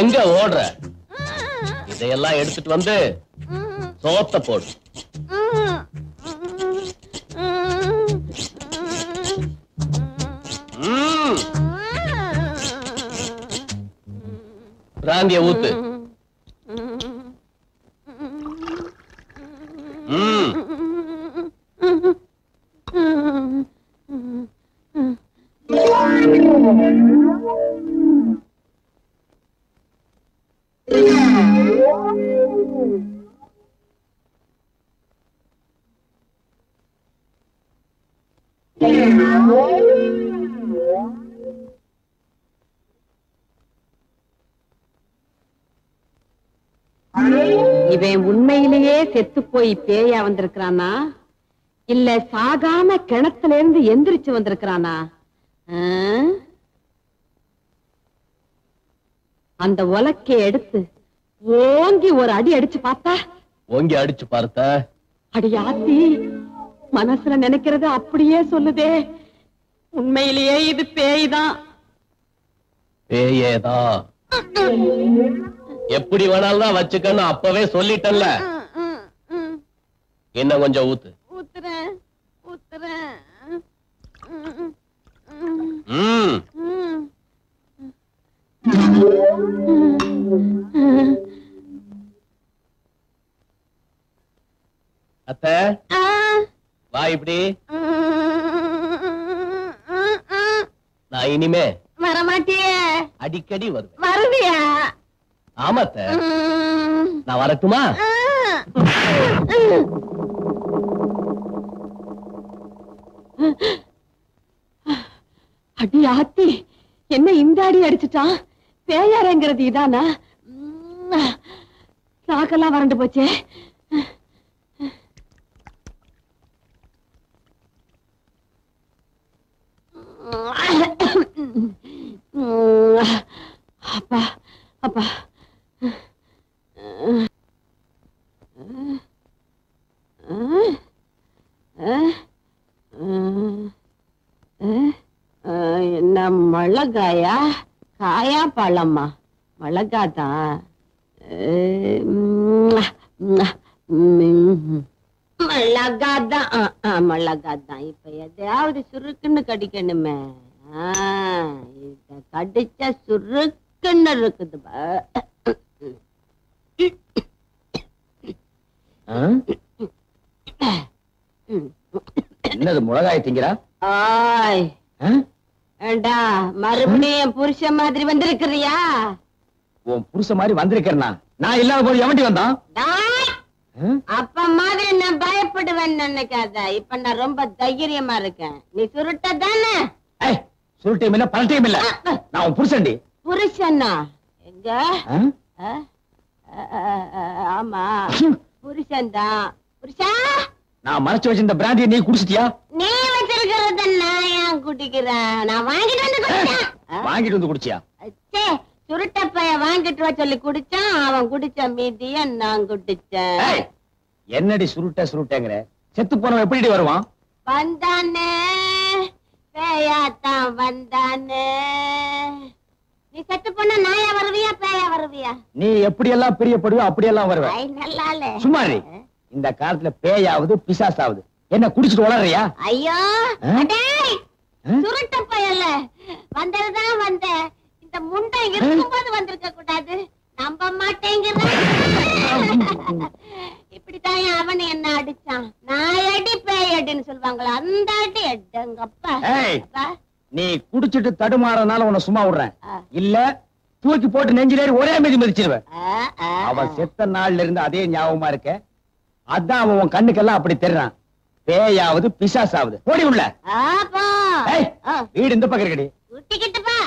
எங்க ஓடுற? இதையெல்லாம் எடுத்துட்டு வந்து சோத்த போடு. பிராந்திய ஊத்து. இவன் உண்மையிலேயே செத்து போய் பேயா வந்திருக்கிறானா? இல்ல சாகாம கிணத்துல இருந்து எந்திரிச்சு வந்திருக்கிறானா? அந்த உலக்கைய எடுத்து ஓங்கி ஒரு அடி அடிச்சு பார்த்தா? ஓங்கி அடிச்சு பார்த்த? அடி ஆத்தி மனசுல நினைக்கிறது அப்படியே சொல்லுதே. உண்மையிலேயே இது பேய்தான் பேயேதா? எப்படி வேணாலும் தான் வச்சுக்கன்னு அப்பவே சொல்லிட்டல்ல இன்னும் கொஞ்சம் ஊத்து. ஊத்துறேன் ஊத்துறேன். ம். அத்த வா இப்படி. நான் இனிமே வரமாட்டியே. அடிக்கடி வருவேன். வருவியா? ஆமா அத்த. நான் வரட்டுமா? அடி ஆத்தி என்ன இந்த அடி அடிச்சுட்டான்? பேயாரங்கிறது இதானா? உம், நாக்கெல்லாம் வறண்டு போச்சே உம், அப்பா அப்பா என்ன மிளகாயா காயா பழமா? மிளகாதான் மிளகாதான் மிளகாதான் இப்ப எதையாவது சுருக்குன்னு கடிக்கணுமே. இத கடிச்சா சுருக்குன்னு இருக்குது. என்னது மிளகாய் திங்கிறா? ஆய். ஏண்டா மறுபடியும் புருஷன் மாதிரி வந்திருக்கிறியா? உன் புருஷ மாதிரி வந்திருக்கிறனா? நான் இல்லாத போது எவண்டி வந்தான்? அப்ப மாதிரி நான் பயப்படுவேன்னு நினைக்காத. இப்ப நான் ரொம்ப தைரியமா இருக்கேன். நீ சுருட்ட தானே? சுருட்டையும் இல்ல பல்ட்டையும் இல்ல. நான் உன் புருஷன்டி. புருஷனா? எங்க? ஆமா. புருஷன் தான் புருஷா? நான் மறைச்சு வச்சிருந்த பிராந்தியை நீ குடிச்சிட்டியா? நீ வச்சிருக்கிறத நான் ஏன் குடிக்கிறேன்? நான் வாங்கிட்டு வந்து குடிச்சேன்? வாங்கிட்டு வந்து குடிச்சியா? ச்சே, சுருட்ட பைய வாங்கிட்டு வா சொல்லி குடிச்சான். அவன் குடிச்ச மீதிய நான் குடிச்சேன். என்னடி சுருட்ட சுருட்டங்கிற? செத்து போனவன் எப்படி வருவான்? வந்தானே பேயாத்தான் வந்தானே. நீ செத்து போனா நாயா வருவியா பேயா வருவியா? நீ எப்படி எல்லாம் பிரியப்படுவோ அப்படியெல்லாம் வருவ ஐ நல்லாலே. சும்மாரி இந்த காலத்துல பேயாவது பிசாசாவது. என்ன குடிச்சிட்டு வளர்றியா ஐயோ? சுருட்ட பயல்ல. வந்ததுதான் வந்த இந்த முண்டை இருக்கும்போது வந்திருக்க கூடாது. நம்ப மாட்டேங்கிற இப்படித்தான் அவன் என்ன அடிச்சான். நான் அடி பேய் அடின்னு சொல்லுவாங்களா அந்த அடி. அப்பா. நீ குடிச்சிட்டு தடுமாறனால உன்னை சும்மா விடுறேன். இல்ல தூக்கி போட்டு நெஞ்சிலேறி ஒரே மிதி மிதிச்சிருவேன். அவன் செத்த நாள்ல இருந்து அதே ஞாபகமா இருக்க. அதான் அவன் உன் கண்ணுக்கெல்லாம் அப்படி தெரியறான் பேயாவது பிசாசாவது. ஓடி உள்ள. வீடு இந்த பக்கம் இருக்கடி. குட்டிக்கிட்டு பா.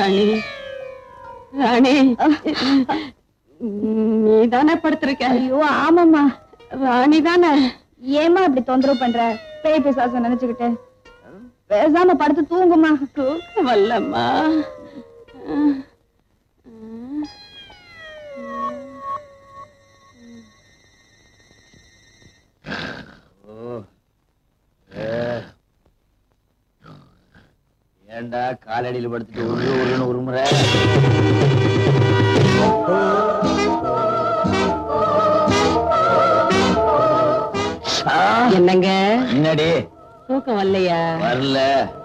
ராணி. ராணி நீ தானே படுத்திருக்க? ஐயோ ஆமாம்மா. ராணி தானே? ஏமா இப்படி தொந்தரவு பண்ற? பேய் பிசாச நினைச்சுக்கிட்டு. பேசாம படுத்து தூங்குமா தூக்கம் வரலம்மா ஏன்டா காலடியில் படுத்துட்டு உரு உருன்னு உருமுறை? ஆ, என்னங்க? என்னடி? தூக்கம் வரலையா? வரல.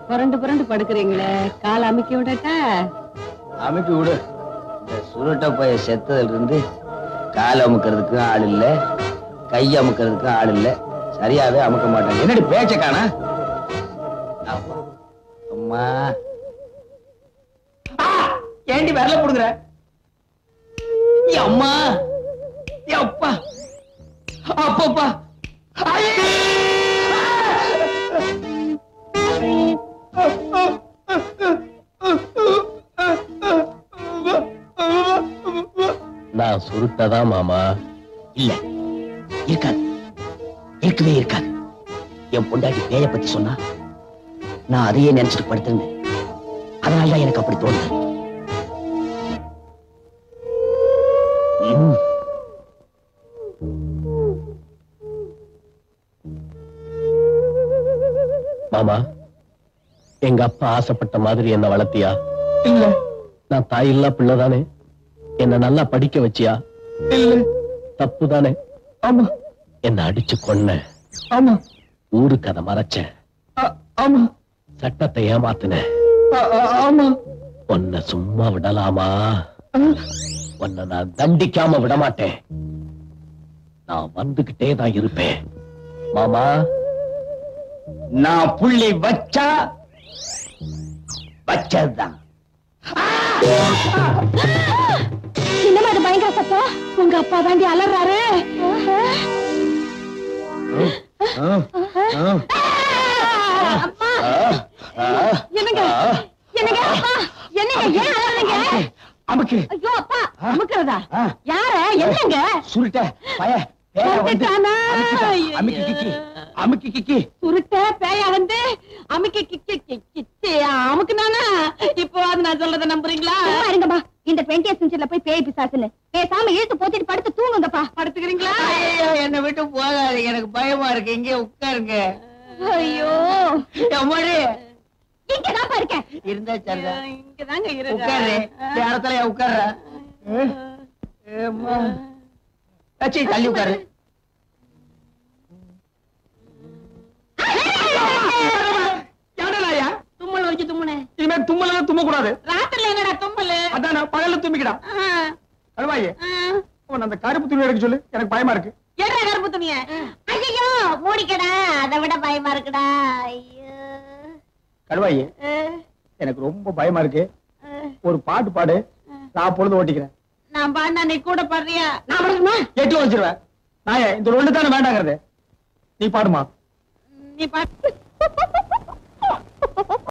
புரண்டு புரண்டு படுக்கிறீங்களே. கால் அமுக்கி விடட்டா? அமைக்கி விடு. இந்த சுருட்ட பைய செத்ததுல இருந்து கால் அமுக்கிறதுக்கு ஆள் இல்ல கை அமுக்கிறதுக்கு ஆள் இல்ல சரியாவே அமுக்க மாட்டாங்க. என்னடி பேச்ச காணா. அம்மா! ஏண்டி வரல போடுங்கிற ஏ அம்மா அப்பா அப்பப்பா! நான் சுருட்டதான் மாமா இல்ல இருக்காது இருக்கவே இருக்காது என் பொண்டாட்டி பேய பத்தி சொன்னா நான் அதையே நினைச்சிட்டு படுத்திருந்தேன். அதனாலதான் எனக்கு அப்படி தோணுது. மாமா எங்க அப்பா ஆசைப்பட்ட மாதிரி என்ன வளர்த்தியா? இல்ல. நான் தாயில்லா பிள்ளைதானே என்ன நல்லா படிக்க வச்சியா? இல்ல. தப்பு தானே? ஆமா. என்ன அடிச்சு கொன்ன. ஆமா. ஊருக்கு அதை மறைச்சேன். ஆமா. சட்டத்தை ஏமாத்தின. உன்னை சும்மா விடலாமா. உன்னை நான் தண்டிக்காம விட மாட்டேன் நான் வந்துகிட்டே தான் இருப்பேன். மாமா நான் புள்ளி வச்சா வச்சதுதான். என்னமா அது பயங்கர சத்தம்? உங்க அப்பா தாண்டி அலறாரு ஆ, ஆ, அம்மா ஆ, ஆ, என்னங்க ஆ. என்னங்க அப்பா என்னங்க ஏன் அலறீங்க அமுக்கு ஐயோ அப்பா அமுக்கிறதா ஆ. யார என்னங்க சுருட்ட பய. அமுக்கி கிக்கி அமுக்கி கிக்கி. சுருட்ட பேயா வந்து அமுக்கி கிக்கி கிச்சி அமுக்குனானா? இப்போ அது நான் சொல்றத நம்புறீங்களா? சும்மா இருங்கப்பா இந்த டுவெண்ட்டி செஞ்சுரில போய் பேய் பிசாசுன்னு. பேசாம இழுத்து போத்திட்டு படுத்து தூங்குங்கப்பா. படுத்துக்கிறீங்களா? என்னை விட்டு போகாதீங்க. எனக்கு பயமா இருக்கு. இங்கே உட்காருங்க. ஐயோ. எம்மாடி இங்கதான்ப்பா இருக்கேன். இருந்தா இங்கதாங்க உட்காரு. இருக்கு இடத்துல உட்கார்ற ஏம்மா. அச்சி தள்ளி உட்காரு. இனிமே தும்மல தும்ம கூடாது ராத்திரில என்னடா தும்மல்? அதான் பகல்ல தும்பிக்கடா. அழுவாயே உன் அந்த கருப்பு துணி எடுக்க சொல்லு எனக்கு பயமா இருக்கு. என்ன கருப்பு துணிய? ஐயோ மூடிக்கடா. அதை விட பயமா இருக்குடா. ஐயோ. கழுவாயே எனக்கு ரொம்ப பயமா இருக்கு. ஒரு பாட்டு பாடு நான் பொழுது ஓட்டிக்கிறேன். நான் பாண்டா நீ கூட பாடுறியா? நான் படுக்கணுமா எட்டு வச்சிருவேன் நான் இந்த ஒண்ணு தானே வேண்டாங்கிறது. நீ பாடுமா. நீ பாடு.